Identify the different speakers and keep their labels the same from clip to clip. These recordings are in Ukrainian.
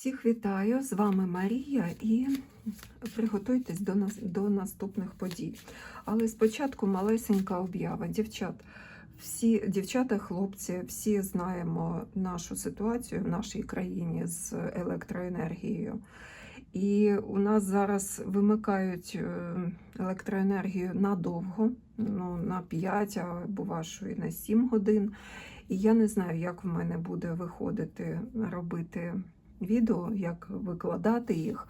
Speaker 1: Всіх вітаю! З вами Марія і приготуйтесь до, нас, до наступних подій. Але спочатку малесенька об'ява. Дівчат, всі дівчата, хлопці, всі знаємо нашу ситуацію в нашій країні з електроенергією. І у нас зараз вимикають е, електроенергію надовго, ну, на 5 або вашу і на 7 годин. І я не знаю, як в мене буде виходити робити відео, як викладати їх.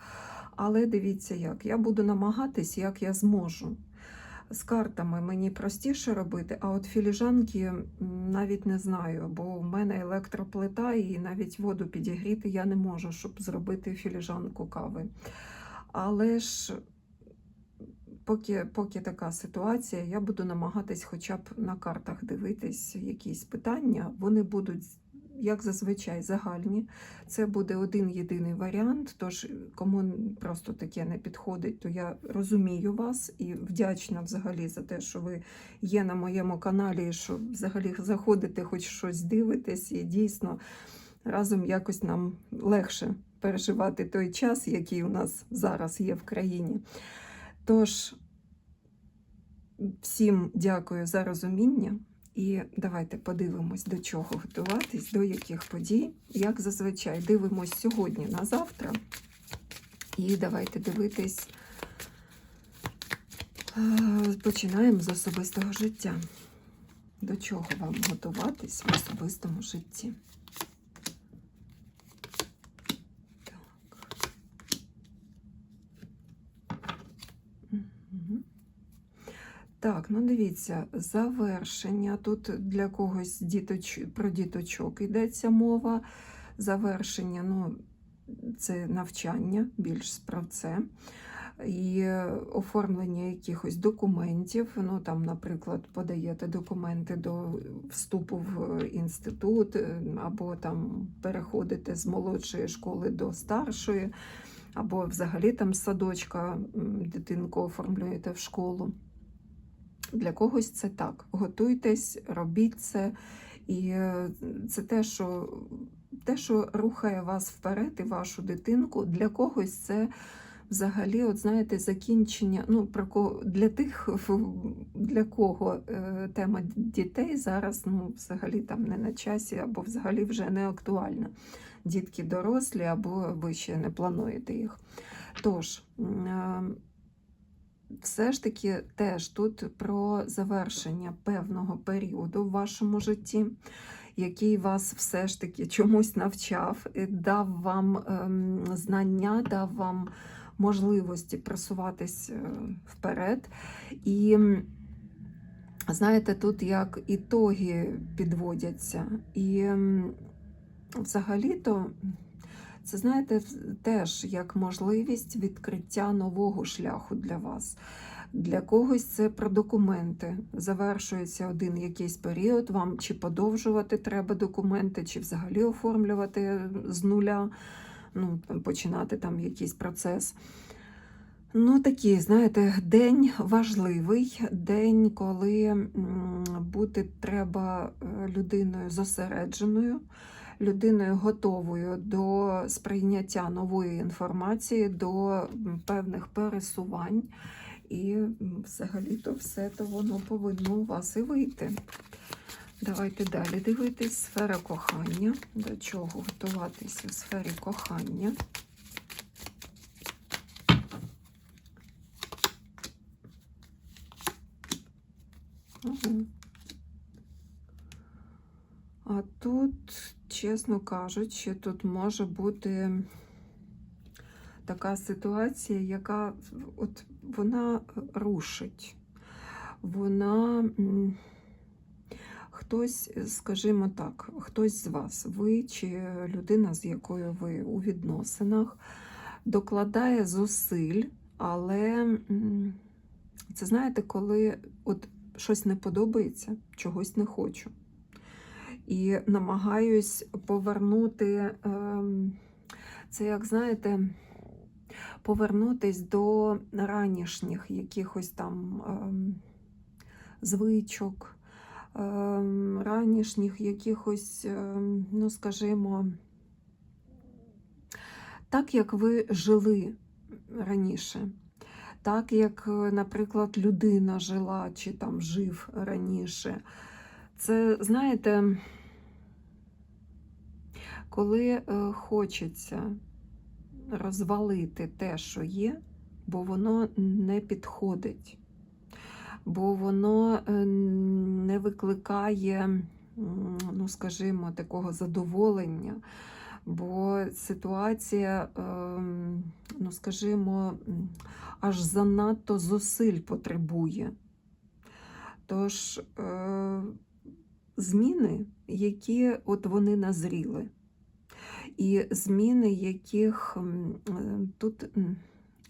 Speaker 1: Але дивіться, як я буду намагатись, як я зможу. З картами мені простіше робити, а от філіжанки навіть не знаю, бо в мене електроплита і навіть воду підігріти я не можу, щоб зробити філіжанку кави. Але ж поки, поки така ситуація, я буду намагатись хоча б на картах дивитись якісь питання. Вони будуть, як зазвичай, загальні. Це буде один єдиний варіант. Тож, кому просто таке не підходить, то я розумію вас і вдячна взагалі за те, що ви є на моєму каналі, що взагалі заходите, хоч щось дивитесь, і дійсно разом якось нам легше переживати той час, який у нас зараз є в країні. Тож, всім дякую за розуміння. І давайте подивимось, до чого готуватись, до яких подій. Як зазвичай, дивимось сьогодні на завтра. І давайте дивитись. е, Починаємо з особистого життя. До чого вам готуватись в особистому житті? Так, ну дивіться, завершення. Тут для когось діточ... про діточок йдеться мова. Завершення, ну, це навчання, більш про це. І оформлення якихось документів. Ну, там, наприклад, подаєте документи до вступу в інститут, е, або там переходите з молодшої школи до старшої, або взагалі там садочка дитинку оформлюєте в школу. Для когось це так. Готуйтесь, робіть це. І е, це те, що, те, що рухає вас вперед і вашу дитинку. Для когось це взагалі, от знаєте, закінчення. Ну, про кого для тих, для кого е, тема дітей зараз ну, взагалі там не на часі, або взагалі вже не актуальна. Дітки дорослі, або ви ще не плануєте їх. Тож. Е, все ж таки теж тут про завершення певного періоду в вашому житті, який вас все ж таки чомусь навчав, і дав вам ем, знання, дав вам можливості просуватись е, вперед. І знаєте, тут як ітоги підводяться. І взагалі-то. Це, знаєте, теж як можливість відкриття нового шляху для вас. Для когось це про документи. Завершується один якийсь період, вам чи подовжувати треба документи, чи взагалі оформлювати з нуля, ну, починати там якийсь процес. Ну, такий, знаєте, день важливий, день, коли бути треба е, людиною зосередженою, людиною готовою до сприйняття нової інформації, до певних пересувань. І взагалі-то все то воно повинно у вас і вийти. Давайте далі дивитись. Сфера кохання. До чого готуватись у сфері кохання. Угу. А тут, чесно кажучи, тут може бути така ситуація, яка от вона рушить. Вона хтось, скажімо так, хтось з вас, ви чи людина, з якою ви у відносинах, докладає зусиль, але це знаєте, коли от щось не подобається, чогось не хочу. І намагаюсь повернути, ем, це як знаєте, повернутись до ранішніх якихось там ем, звичок, ем, ранішніх якихось, ну скажімо, так, як ви жили раніше. Так, як, е, наприклад, людина жила чи там жив раніше. Це, знаєте, коли е, хочеться розвалити те, що є, бо воно не підходить, бо воно е, не викликає, ну, скажімо, такого задоволення, бо ситуація, ем, ну, скажімо, аж занадто зусиль потребує. Тож е, зміни, які от вони назріли, і зміни, яких е, тут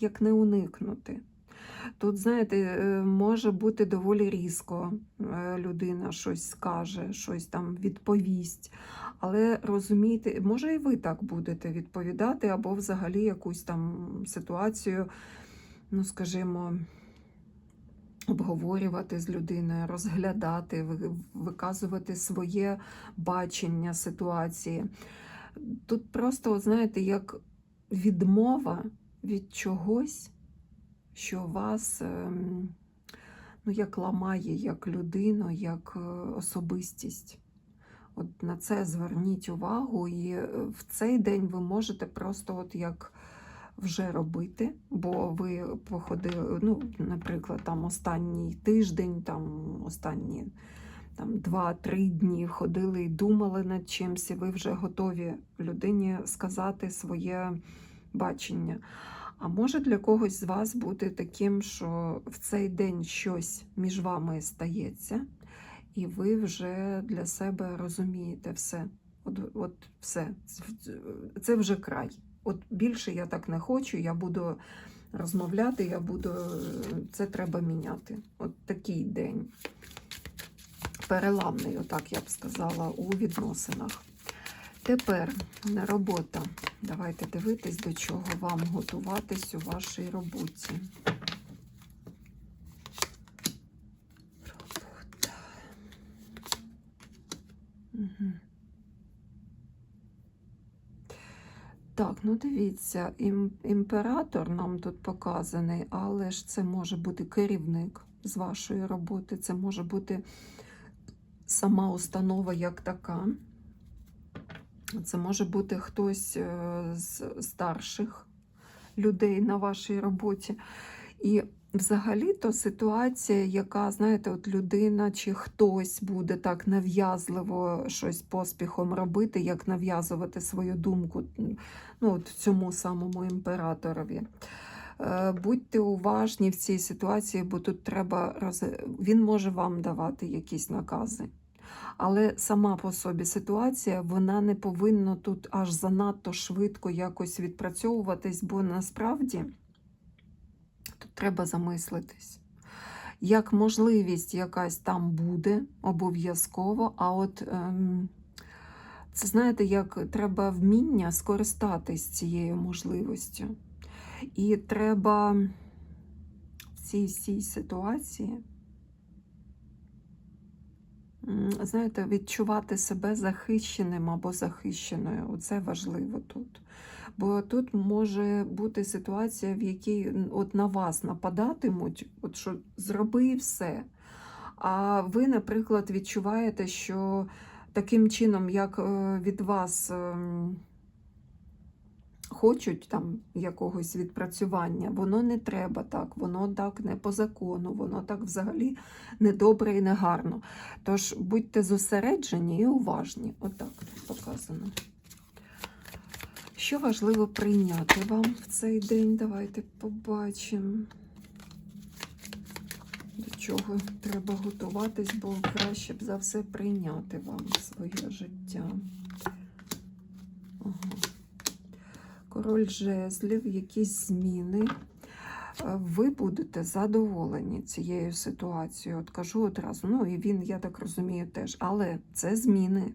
Speaker 1: як не уникнути. Тут, знаєте, е, може бути доволі різко е, людина щось скаже, щось там відповість. Але розумійте, може і ви так будете відповідати, або взагалі якусь там ситуацію, ну скажімо, обговорювати з людиною, розглядати, виказувати своє бачення ситуації. Тут просто, от знаєте, як відмова від чогось, що вас ем, ну, як ламає, як людину, як е, особистість. От на це зверніть увагу, і е, в цей день ви можете просто от як вже робити, бо ви походили, ну, наприклад, там останній тиждень, там останні там, 2-3 дні ходили і думали над чимось, і ви вже готові людині сказати своє бачення. А може для когось з вас бути таким, що в цей день щось між вами стається, і ви вже для себе розумієте все. От, от все, це вже край. От більше я так не хочу, я буду розмовляти, я буду. Це треба міняти. От такий день. Переламний, отак я б сказала, у відносинах. Тепер робота. Давайте дивитись, до чого вам готуватись у вашій роботі. Робота. Угу. Так, ну дивіться, імператор нам тут показаний, але ж це може бути керівник з вашої роботи, це може бути сама установа як така. Це може бути хтось е, з старших людей на вашій роботі. І взагалі-то ситуація, яка, знаєте, от людина чи хтось буде так нав'язливо щось поспіхом робити, як нав'язувати свою думку ну, от цьому самому імператорові. Е, Будьте уважні в цій ситуації, бо тут треба роз... він може вам давати якісь накази. Але сама по собі ситуація вона не повинна тут аж занадто швидко якось відпрацьовуватись, бо насправді тут треба замислитись. Як можливість якась там буде обов'язково, а от ем, це знаєте, як треба вміння скористатись цією можливістю. І треба в цій всій ситуації знаєте, відчувати себе захищеним або захищеною. Це важливо тут. Бо тут може бути ситуація, в якій от на вас нападатимуть, от що зроби все. А ви, наприклад, відчуваєте, що таким чином, як е, від вас ем, хочуть там якогось відпрацювання, воно не треба так, воно так не по закону, воно так взагалі не добре і не гарно. Тож будьте зосереджені і уважні. Отак тут показано. Що важливо прийняти вам в цей день? Давайте побачимо. До чого треба готуватись, бо краще б за все прийняти вам своє життя. Ага. Король жезлів, якісь зміни. Е, Ви будете задоволені цією ситуацією. От кажу одразу, ну і він, я так розумію, теж. Але це зміни,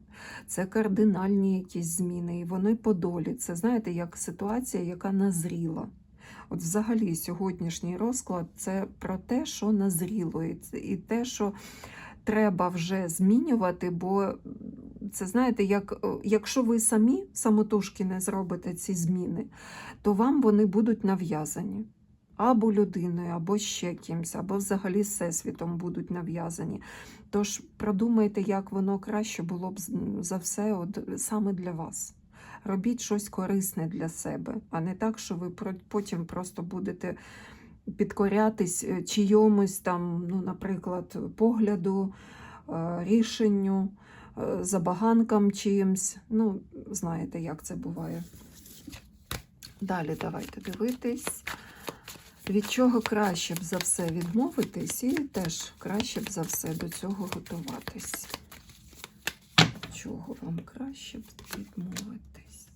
Speaker 1: це кардинальні якісь зміни, і вони по долі. Це, знаєте, як ситуація, яка назріла. От взагалі сьогоднішній розклад це про те, що назріло, і те, що треба вже змінювати, бо це знаєте, як, е, якщо ви самі самотужки не зробите ці зміни, то вам вони будуть нав'язані. Або людиною, або ще кимсь, або взагалі всесвітом будуть нав'язані. Тож продумайте, як воно краще було б за все от, саме для вас. Робіть щось корисне для себе, а не так, що ви потім просто будете підкорятись е, чийомусь там, ну, наприклад, погляду, е, рішенню, забаганкам чиїмсь. Ну, знаєте, як це буває. Далі давайте дивитись. Від чого краще б за все відмовитись, і теж краще б за все до цього готуватись. Чого вам краще б відмовитись?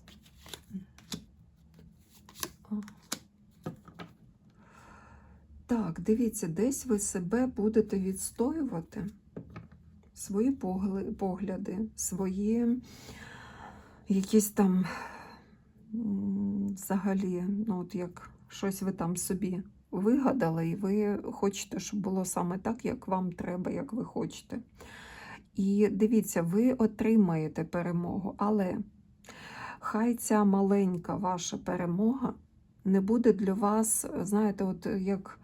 Speaker 1: Так, дивіться, десь ви себе будете відстоювати, свої погляди, свої якісь там взагалі, ну от як щось ви там собі вигадали, і ви хочете, щоб було саме так, як вам треба, як ви хочете. І дивіться, ви отримаєте перемогу, але хай ця маленька ваша перемога не буде для вас, знаєте, от як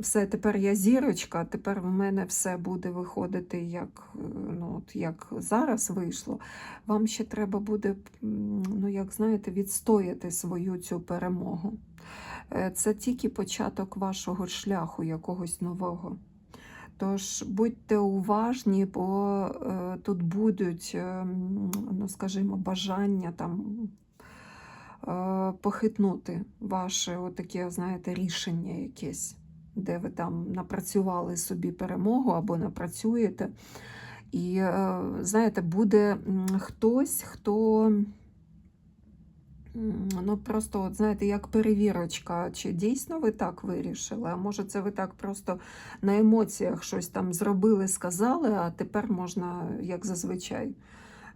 Speaker 1: все, тепер я зірочка, тепер в мене все буде виходити, як, е, ну, от, як зараз вийшло. Вам ще треба буде, ну, як знаєте, відстояти свою цю перемогу. Е, Це тільки початок вашого шляху якогось нового. Тож будьте уважні, бо е, тут будуть, ну, скажімо, бажання там похитнути ваше отаке, знаєте, рішення якесь, де ви там напрацювали собі перемогу або напрацюєте. І, е, знаєте, буде хтось, хто ну, просто, от, знаєте, як перевірочка, чи дійсно ви так вирішили, а може це ви так просто на емоціях щось там зробили, сказали, а тепер можна, як зазвичай,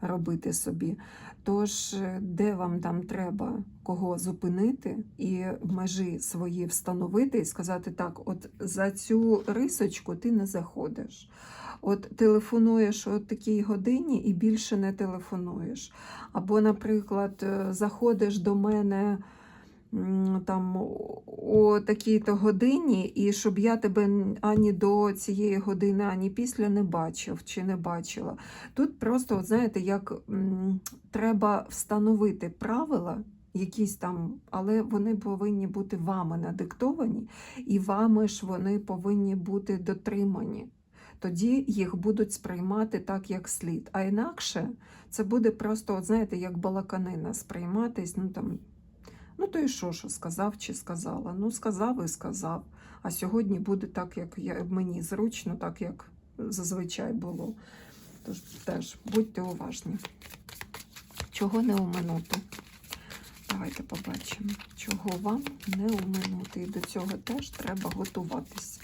Speaker 1: робити собі. Тож, е, де вам там треба кого зупинити і межі свої встановити, і сказати так: от за цю рисочку ти не заходиш. От телефонуєш о такій годині і більше не телефонуєш. Або, наприклад, е, заходиш до мене там о такій-то годині, і щоб я тебе ані до цієї години, ані після не бачив чи не бачила. Тут просто, от знаєте, як м, треба встановити правила. Якісь там, але вони повинні бути вами надиктовані, і вами ж вони повинні бути дотримані. Тоді їх будуть сприймати так, як слід. А інакше це буде просто, от знаєте, як балаканина сприйматись. Ну там, ну то і що, що сказав чи сказала? Ну, сказав і сказав. А сьогодні буде так, як я, мені зручно, так як зазвичай було. Тож теж будьте уважні. Чого не оминути? Давайте побачимо, чого вам не оминути. І до цього теж треба готуватися.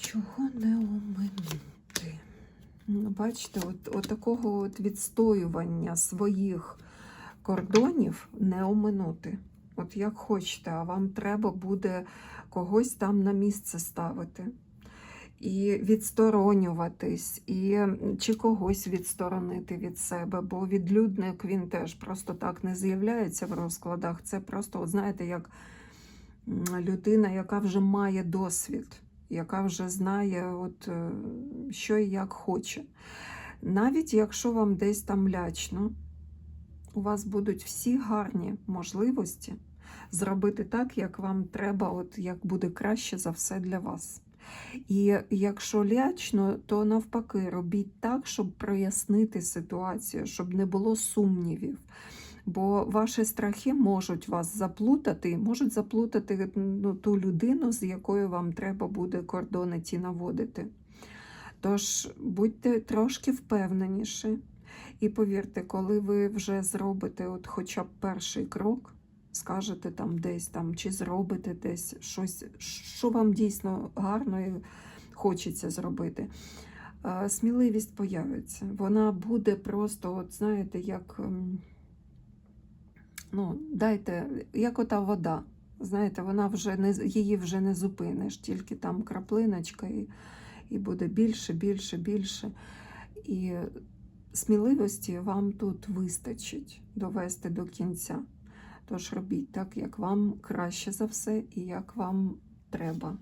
Speaker 1: Чого не оминути? Ну, Бачите, от, от такого от відстоювання своїх кордонів не оминути. От як хочете, а вам треба буде когось там на місце ставити. І відсторонюватись, і чи когось відсторонити від себе, бо відлюдник він теж просто так не з'являється в розкладах. Це просто, от знаєте, як людина, яка вже має досвід, яка вже знає, от, е, що і як хоче. Навіть якщо вам десь там лячно, у вас будуть всі гарні можливості зробити так, як вам треба, от як буде краще за все для вас. І якщо лячно, то навпаки, робіть так, щоб прояснити ситуацію, щоб не було сумнівів. Бо ваші страхи можуть вас заплутати, можуть заплутати ну, ту людину, з якою вам треба буде кордони ті наводити. Тож будьте трошки впевненіші. І повірте, коли ви вже зробите от хоча б перший крок, скажете там десь там, чи зробите десь щось, що вам дійсно гарно і хочеться зробити. е, Сміливість появиться. Вона буде просто, от знаєте, як ем, ну, дайте, як ота вода. Знаєте, вона вже не її вже не зупиниш, тільки там краплиночка і, і буде більше, більше, більше. І сміливості вам тут вистачить довести до кінця. Тож робіть так, як вам краще за все і як вам треба.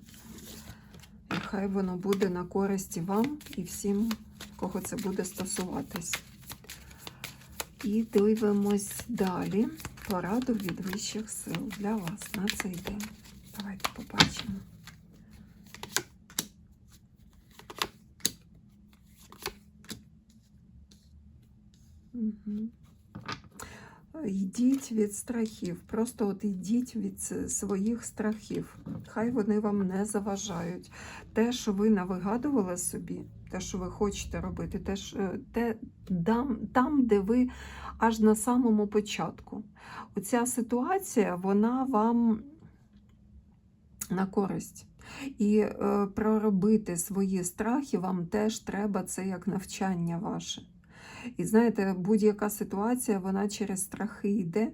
Speaker 1: І хай воно буде на користі вам і всім, кого це буде стосуватись. І дивимось далі пораду від вищих сил для вас на цей день. Давайте побачимо. Йдіть від страхів, просто от йдіть від своїх страхів. Хай вони вам не заважають. Те, що ви навигадували собі, те, що ви хочете робити, те, е, те там, там, де ви аж на самому початку. Оця ситуація, вона вам на користь. І е, проробити свої страхи вам теж треба це як навчання ваше. І знаєте, будь-яка ситуація, вона через страхи йде.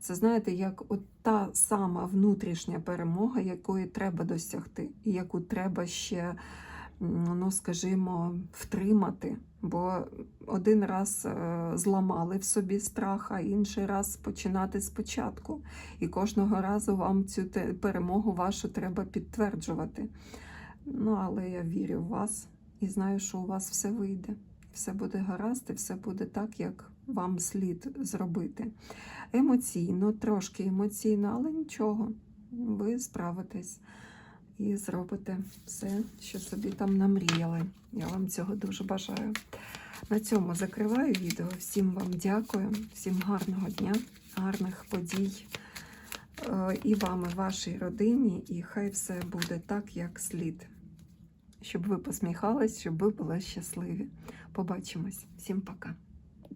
Speaker 1: Це знаєте, як от та сама внутрішня перемога, якої треба досягти, і яку треба ще, ну скажімо, втримати. Бо один раз е, зламали в собі страх, а інший раз починати спочатку. І кожного разу вам цю перемогу вашу треба підтверджувати. Ну, але я вірю в вас і знаю, що у вас все вийде. Все буде гаразд, і все буде так, як вам слід зробити. Емоційно, трошки емоційно, але нічого. Ви справитесь і зробите все, що собі там намріяли. Я вам цього дуже бажаю. На цьому закриваю відео. Всім вам дякую, всім гарного дня, гарних подій. Е, І вам, і вашій родині, і хай все буде так, як слід. Щоб ви посміхались, щоб ви були щасливі. Побачимось. Всім пока.